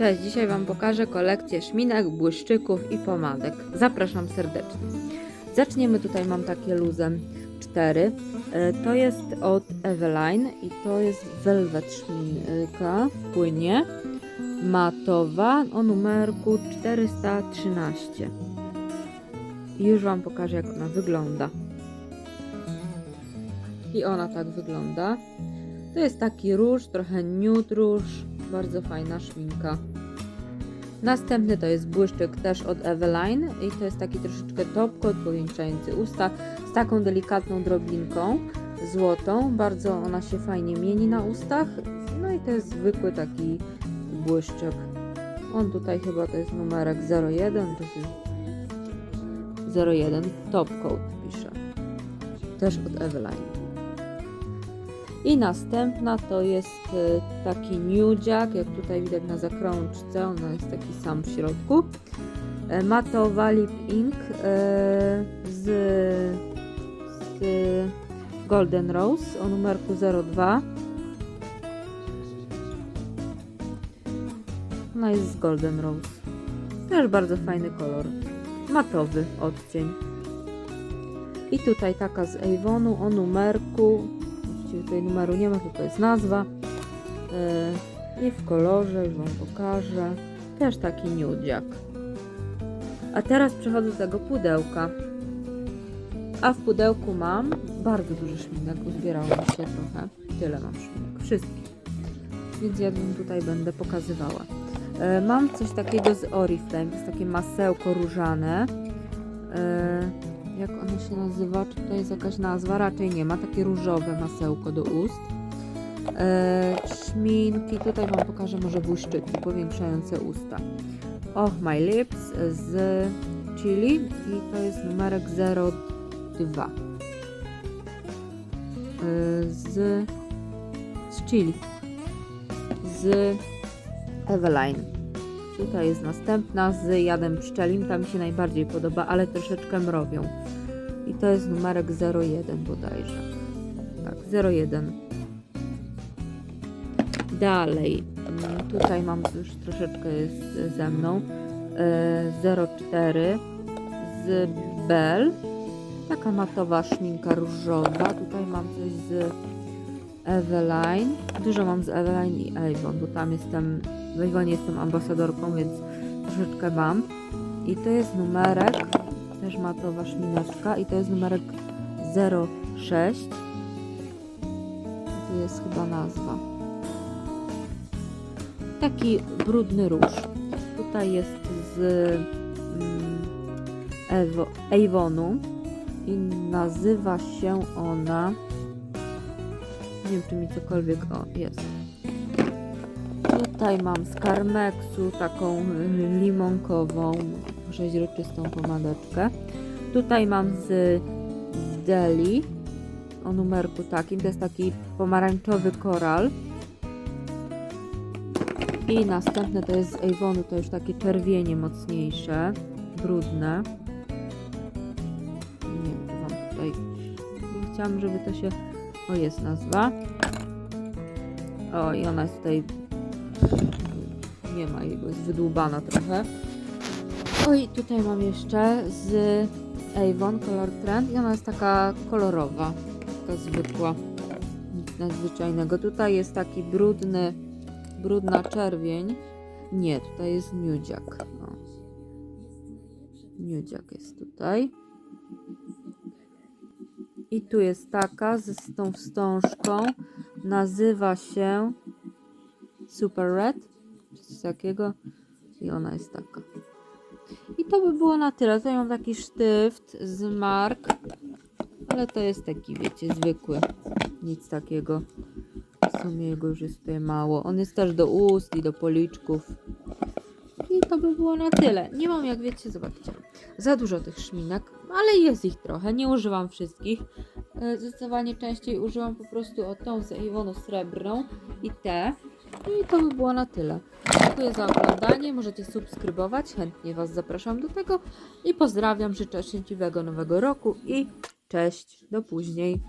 Cześć, dzisiaj Wam pokażę kolekcję szminek, błyszczyków i pomadek. Zapraszam serdecznie. Zaczniemy, tutaj mam takie luzem 4. To jest od Eveline i to jest Velvet szminka w płynie matowa o numerku 413. I już Wam pokażę jak ona wygląda. I ona tak wygląda. To jest taki róż, trochę nude róż, bardzo fajna szminka. Następny to jest błyszczyk też od Eveline i to jest taki troszeczkę top coat powiększający usta z taką delikatną drobinką złotą. Bardzo ona się fajnie mieni na ustach. No i to jest zwykły taki błyszczyk. On tutaj chyba to jest numerek 01, to jest 01 top coat pisze. Też od Eveline. I następna to jest y, taki nudziak, jak tutaj widać na zakrączce, ona jest taki sam w środku. E, Matowa lip ink e, z, z Golden Rose o numerku 02. Ona jest z Golden Rose. Też bardzo fajny kolor. Matowy odcień. I tutaj taka z Avonu o numerku Właściwie tutaj numeru nie ma, tylko jest nazwa. Yy, I w kolorze, już Wam pokażę. Też taki nudziak. A teraz przechodzę do tego pudełka. A w pudełku mam bardzo dużo szminek, uzbierało mi się trochę. Tyle mam szminek, wszystkich. Więc ja tutaj będę pokazywała. Yy, mam coś takiego z Oriflame, to jest takie masełko różane. Jak ono się nazywa, czy to jest jakaś nazwa, raczej nie ma, takie różowe masełko do ust. E, szminki, tutaj Wam pokażę może błyszczyki powiększające usta. Oh My Lips z Chili i to jest numerek 02. E, z, z Chili. Z Eveline. Tutaj jest następna z jadem pszczelim. Ta mi się najbardziej podoba, ale troszeczkę mrowią. I to jest numerek 01 bodajże. Tak, 01. Dalej. mm, Tutaj mam już troszeczkę jest ze mną. e, 04 z Bell. Taka matowa szminka różowa. Tutaj mam coś z Eveline. Dużo mam z Eveline i Avon, bo tam jestem, w Avonie jestem ambasadorką, więc troszeczkę mam. I to jest numerek, też matowa szmineczka i to jest numerek 06. To jest chyba nazwa. Taki brudny róż. Tutaj jest z mm, Avonu i nazywa się ona nie wiem, czy mi cokolwiek. O, jest. Tutaj mam z Carmexu taką limonkową, przeźroczystą pomadeczkę. Tutaj mam z Deli o numerku takim. To jest taki pomarańczowy koral. I następne to jest z Avonu, to już takie czerwienie mocniejsze, brudne. Nie wiem, czy wam tutaj... Chciałam, żeby to się o, jest nazwa. O, i ona jest tutaj. Nie ma jego, jest wydłubana trochę. Oj, tutaj mam jeszcze z Avon Color Trend i ona jest taka kolorowa, taka zwykła. Nic nadzwyczajnego. Tutaj jest taki brudny, brudna czerwień. Nie, tutaj jest nudziak. O. Nudziak jest tutaj. I tu jest taka z tą wstążką. Nazywa się Super Red. Coś takiego. I ona jest taka. I to by było na tyle. Tutaj mam taki sztyft z Mark. Ale to jest taki, wiecie, zwykły. Nic takiego. W sumie jego już jest tutaj mało. On jest też do ust i do policzków. I to by było na tyle. Nie mam, jak wiecie, zobaczcie, za dużo tych szminek, ale jest ich trochę. Nie używam wszystkich. E, Zdecydowanie częściej używam po prostu o tą z Avonu srebrną i te. I to by było na tyle. Dziękuję za oglądanie. Możecie subskrybować. Chętnie Was zapraszam do tego. I pozdrawiam. Życzę szczęśliwego nowego roku i cześć. Do później.